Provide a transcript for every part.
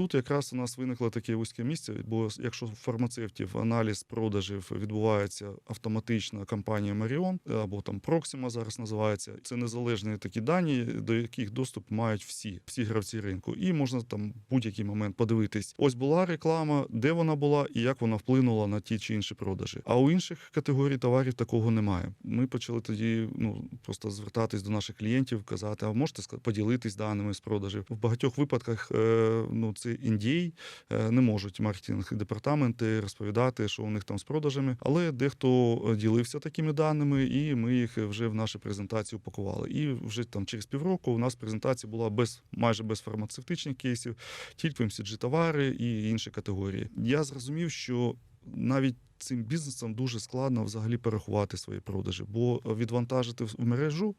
Тут якраз у нас виникло таке вузьке місце, бо якщо фармацевтів аналіз продажів відбувається автоматично компанією Marion, або там Proxima зараз називається, це незалежні такі дані, до яких доступ мають всі, всі гравці ринку. І можна там будь-який момент подивитись. Ось була реклама, де вона була і як вона вплинула на ті чи інші продажі. А у інших категорій товарів такого немає. Ми почали тоді ну просто звертатись до наших клієнтів, казати, а можете поділитись даними з продажів. В багатьох випадках е, ну це індій е, не можуть маркетинг департаменти розповідати, що у них там з продажами, але дехто е, ділився такими даними, і ми їх вже в наші презентації упакували. І вже там через півроку у нас презентація була без майже без фармацевтичних кейсів, тільки mcg товари і інші категорії. Я зрозумів, що навіть цим бізнесом дуже складно взагалі перерахувати свої продажі, бо відвантажити в мережу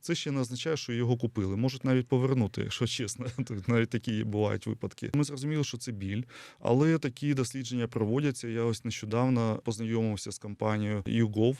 це ще не означає, що його купили. Можуть навіть повернути, якщо чесно. Тут навіть такі бувають випадки. Ми зрозуміли, що це біль, але такі дослідження проводяться. Я ось нещодавно познайомився з компанією YouGov.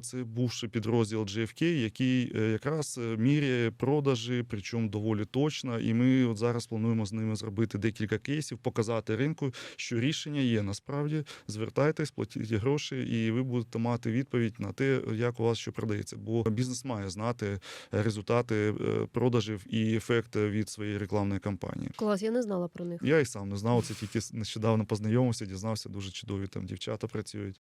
Це бувший підрозділ GFK, який е, якраз е, міряє продажі, причому доволі точно. І ми от зараз плануємо з ними зробити декілька кейсів, показати ринку, що рішення є. Насправді звертайтесь, платіть гроші, і ви будете мати відповідь на те, як у вас що продається. Бо бізнес має знати результати е, продажів і ефект від своєї рекламної кампанії. Клас, я не знала про них. Я і сам не знав, це тільки нещодавно познайомився, дізнався, дуже чудові там дівчата працюють.